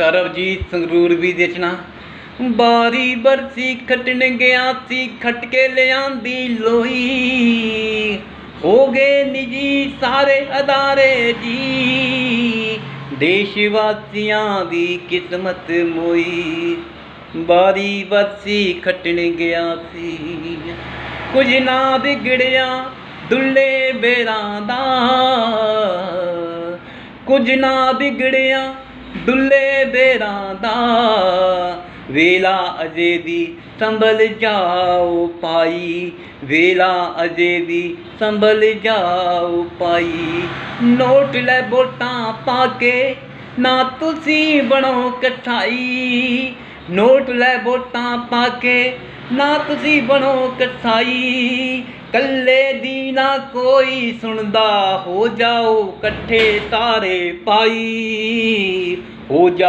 ਸਰਬਜੀਤ ਸੰਗਰੂਰ ਵੀ ਦੇਖਣਾ ਬਾਰੀ ਬਰਸੀ ਖਟਣ ਗਿਆ ਸੀ, ਖਟ ਕੇ ਲਿਆਂਦੀ ਲੋਈ ਹੋ ਗਏ ਨਿਜੀ ਸਾਰੇ ਅਦਾਰੇ ਜੀ। ਦੇਸ਼ ਵਾਸੀਆਂ ਦੀ ਕਿਸਮਤ ਮੋਈ। ਬਾਰੀ ਬਰਸੀ ਖਟਣ ਗਿਆ ਸੀ। ਕੁਝ ਨਾ ਵਿਗੜਿਆ ਦੁੱਲੇ ਬੇਰਾਂ ਦਾ। ਕੁਝ ਨਾ ਵਿਗੜਿਆ ਦੁੱਲੇ ਬੇਰਾਂ ਦਾ ਵੇਲਾ ਅਜੇ ਦੀ ਸੰਭਲ ਜਾਓ ਪਾਈ ਵੇਲਾ ਅਜੇ ਵੀ ਸੰਭਲ ਜਾਓ ਪਾਈ ਨੋਟ ਲੈ ਵੋਟਾਂ ਪਾ ਕੇ ਨਾ ਤੁਸੀਂ ਬਣੋ ਕਠਾਈ। ਨੋਟ ਲੈ ਵੋਟਾਂ ਪਾ ਕੇ ਨਾ ਤੁਸੀਂ ਬਣੋ ਕਸਾਈ ਕੱਲੇ ਦੀ ਨਾ ਕੋਈ ਸੁਣਦਾ ਹੋ ਜਾਓ ਇਕੱਠੇ ਸਾਰੇ ਪਾਈ ਹੋ ਜਾ